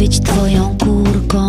być twoją kurką